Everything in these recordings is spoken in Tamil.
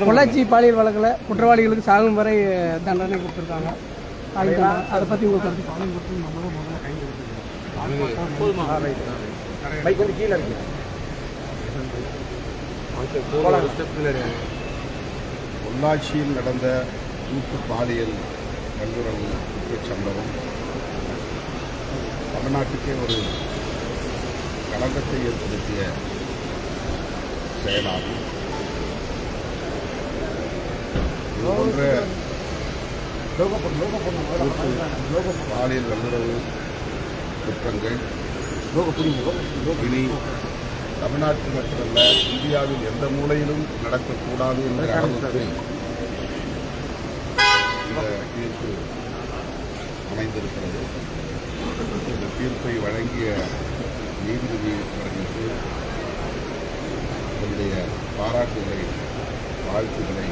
பொள்ளாச்சி பாலியல் வழக்கில் குற்றவாளிகளுக்கு சாகும் வரை தண்டனை கொடுத்துருக்காங்க. அதை பற்றி உங்களுக்கு பைக் வந்து கீழே இருக்கு பொள்ளாச்சியில் நடந்த கூட்டு பாலியல் குற்றச் சம்பவம் தமிழ்நாட்டுக்கே ஒரு களங்கத்தை ஏற்படுத்திய செயலாகும் இது போன்ற பாலியல் வல்லுறவு குற்றங்கள். இனி தமிழ்நாட்டில் மட்டுமல்ல இந்தியாவில் எந்த மூலையிலும் நடக்கக்கூடாது என்ற இந்த தீர்ப்பு அமைந்திருக்கிறது. இந்த தீர்ப்பை வழங்கிய நீதிபதி அவர்களுக்கு என்னுடைய பாராட்டுகளை வாழ்த்துக்களை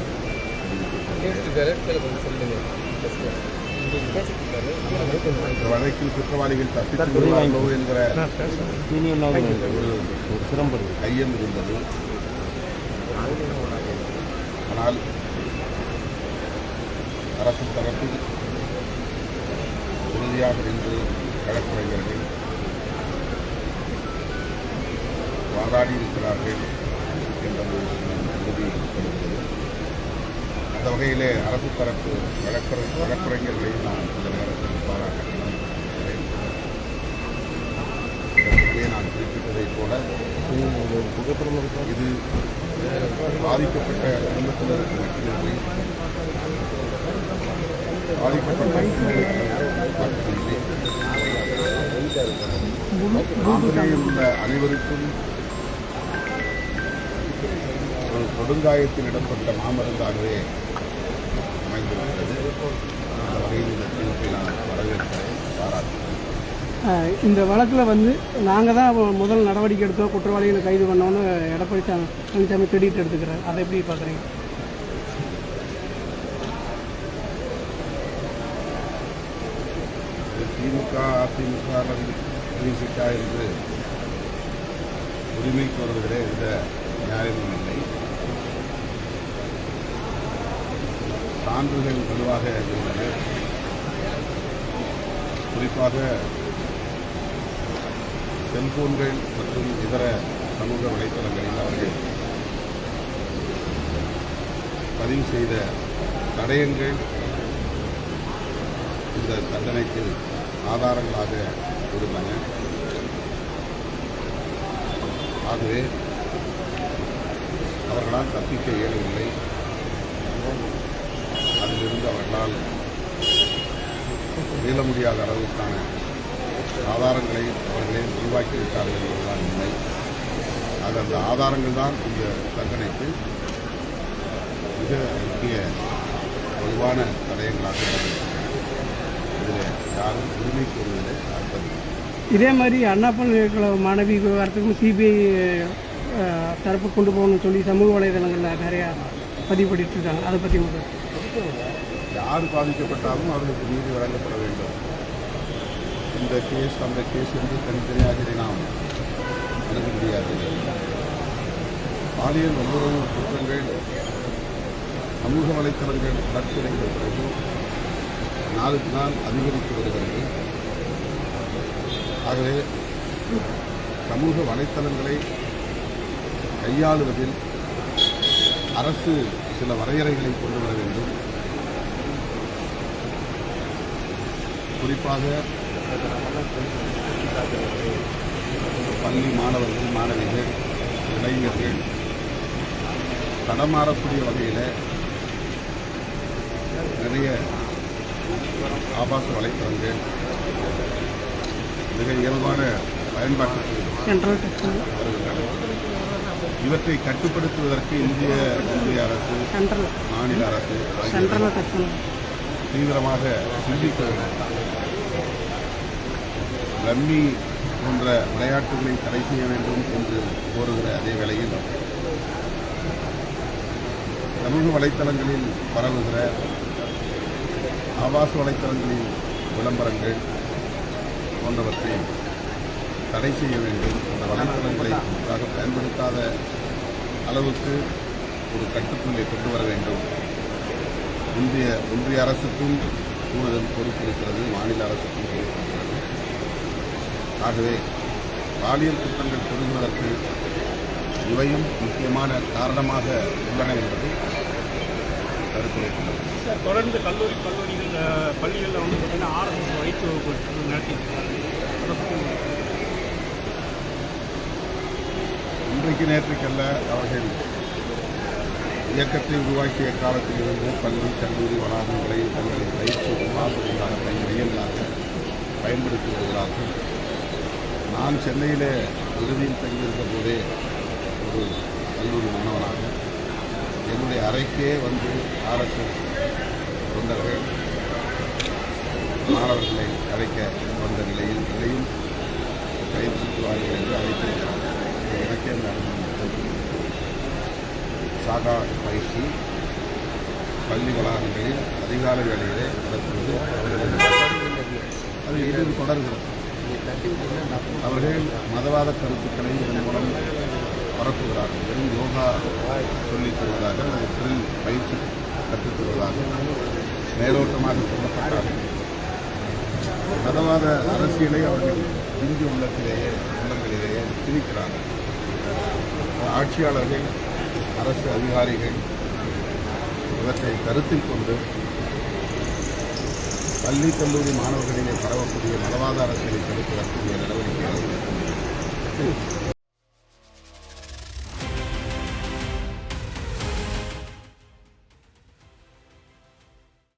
வழக்கில் குற்றவாளிகள் தப்பித்து விடுவார்களோ என்கிற ஒரு சிரம்பு ஐயம் இருந்தது. ஆனால் அரசு தரப்பில் உறுதியாக நின்று வழக்கறிஞர்கள் வாதாடி இருக்கிறார்கள் என்பது அந்த வகையிலே அரசு தரப்பு வழக்கறி வழக்கறிஞர்களை நான் இந்த நேரத்தில் பாராட்டுகிறேன். நான் குறிப்பிட்டதைப் போல இது பாதிக்கப்பட்ட குடும்பத்தினருக்கு மட்டுமின்றி பாதிக்கப்பட்ட குடும்பத்தினருக்கு உள்ள அனைவருக்கும் ஒரு கொடுங்காயத்தில் இடம்பெற்ற மாமருந்தாகவே அமைந்திருக்கிறது வகையில் இந்த தீர்ப்பை நான் வரவேற்கிறேன் பாராட்டுகிறேன் இந்த வழக்கில் வந்து நாங்கள் தான் முதல் நடவடிக்கை எடுத்தோம். குற்றவாளிகளை கைது பண்ணோன்னு எடப்பாடி பழனிசாமி கிரெடிட் எடுத்துக்கிறார். அதை எப்படி பார்க்குறீங்க? திமுக அதிமுக அல்லது திமுக என்று உரிமை கோருவதிலே எந்த நியாயமும் இல்லை. சான்றுகள் வலுவாக இருந்தது குறிப்பாக செல்போன்கள் மற்றும் இதர சமூக வலைத்தளங்களில் அவர்கள் பதிவு செய்த தடயங்கள் இந்த தண்டனைக்கு ஆதாரங்களாக இருந்தன. ஆகவே அவர்களால் தப்பிக்க இயலவில்லை. இருந்த அவர்களால் மீள முடியாத அளவுக்கான ஆதாரங்களை அவர்களே உருவாக்கிவிட்டார்கள் என்பதுதான் இல்லை அது அந்த ஆதாரங்கள் தான் இந்த தண்டனைக்கு மிக முக்கிய வலுவான தடயங்களாக இதில் யாரும் உரிமை கூறுவதில்லை அர்த்தம் இதே மாதிரி அண்ணா பல்கலைக்கழக மாணவி விவகாரத்துக்கும் சிபிஐ தரப்பு கொண்டு போகணும்னு சொல்லி சமூக வலைதளங்களில் நிறையா பதிவு பண்ணிட்டு இருக்காங்க. அதை பற்றி உங்களுக்கு யார் பாதிக்கப்பட்டாலும் அவர்களுக்கு நீதி வழங்கப்பட வேண்டும். இந்த கேஸ் அந்த கேஸ் என்று தனித்தனியாக இதை நாம் அணுக முடியாது. பாலியல் வல்லுறவு குற்றங்கள் சமூக வலைத்தளங்கள் வளர்ச்சியடைந்த பிறகு நாளுக்கு நாள் அதிகரித்து வருகிறது. ஆகவே சமூக வலைத்தளங்களை கையாளுவதில் அரசு சில வரையறைகளை கொண்டு வர வேண்டும். குறிப்பாக பள்ளி மாணவர்கள் மாணவிகள் இளைஞர்கள் தடமாறக்கூடிய வகையில் நிறைய ஆபாச வலைத்தளங்கள் மிக இயல்பான பயன்பாட்டுக்கு வருகின்றன. இவற்றை கட்டுப்படுத்துவதற்கு இந்திய ஒன்றிய அரசு சென்ட்ரல். மாநில அரசு தீவிரமாக சிந்திக்க வேண்டும். ரம்மி போன்ற விளையாட்டுகளை தடை செய்ய வேண்டும் என்று கோருகிற அதே வேளையில் சமூக வலைத்தளங்களில் பரவுகிற ஆபாச வலைத்தளங்களின் விளம்பரங்கள் போன்றவற்றை தடை செய்ய வேண்டும். அந்த வலைத்தளங்களை முறையாக பயன்படுத்தாத அளவுக்கு ஒரு கட்டுக்குள்ளே கொண்டு வர வேண்டும். இந்திய ஒன்றிய அரசுக்கும் கூடுதல் பொறுப்பு இருக்கிறது. மாநில அரசுக்கும் பொறுப்பு இருக்கிறது. ஆகவே பாலியல் குற்றங்கள் பெருகுவதற்கு இவையும் முக்கியமான காரணமாக உள்ளன என்பது கருத்து தொடர்ந்து கல்லூரி கல்லூரிகள் பள்ளிகளில் வந்து பார்த்தீங்கன்னா ஆர்எஸ்எஸ் வயிற்று வகுப்பு நடத்திட்டு இருக்காங்க அதை பத்தி இன்றைக்கு நேற்றுக்கல்ல அவர்கள் இயக்கத்தை உருவாக்கிய காலத்திலிருந்து பள்ளி கல்லூரி வளாகங்களை தங்களின் பயிற்சி ஆசிரியர்களாக மையங்களாக பயன்படுத்தி வருகிறார்கள். நான் சென்னையிலே விருதியில் தங்கியிருந்த போதே ஒரு கல்லூரி மாணவனாக என்னுடைய அறைக்கே வந்து ஆர்எஸ்எஸ் தொண்டர்கள் மாணவர்களை அழைக்க வந்த நிலையில் நிலையும் பயிற்சிக்கு வாருங்கள் என்று அழைத்திருக்கிறார் இது நடந்தது சாகா பயிற்சி பள்ளி வளாகங்களில் அதிகாலை வேளையிலே நடத்துவது அது இது தொடர்கிறது. அவர்கள் மதவாத கருத்துக்களை இதன் மூலம் பரப்புகிறார்கள். வெறும் யோகா சொல்லித் தருவதாக அல்லது தொழில் பயிற்சி கற்றுத் தருவதாக மேலோட்டமாக சொல்லப்பட்டார்கள். மதவாத அரசியலை அவர்கள் இந்தி உள்ளத்திலேயே உள்ளங்களிலேயே திணிக்கிறார்கள் ஆட்சியாளர்கள் அரசு அதிகாரிகள் இவற்றை கருத்தில் கொண்டு பள்ளி கல்லூரி மாணவர்களிடையே பரவக்கூடிய மதவாத அரசியலை தடுப்பதற்குரிய நடவடிக்கைகளை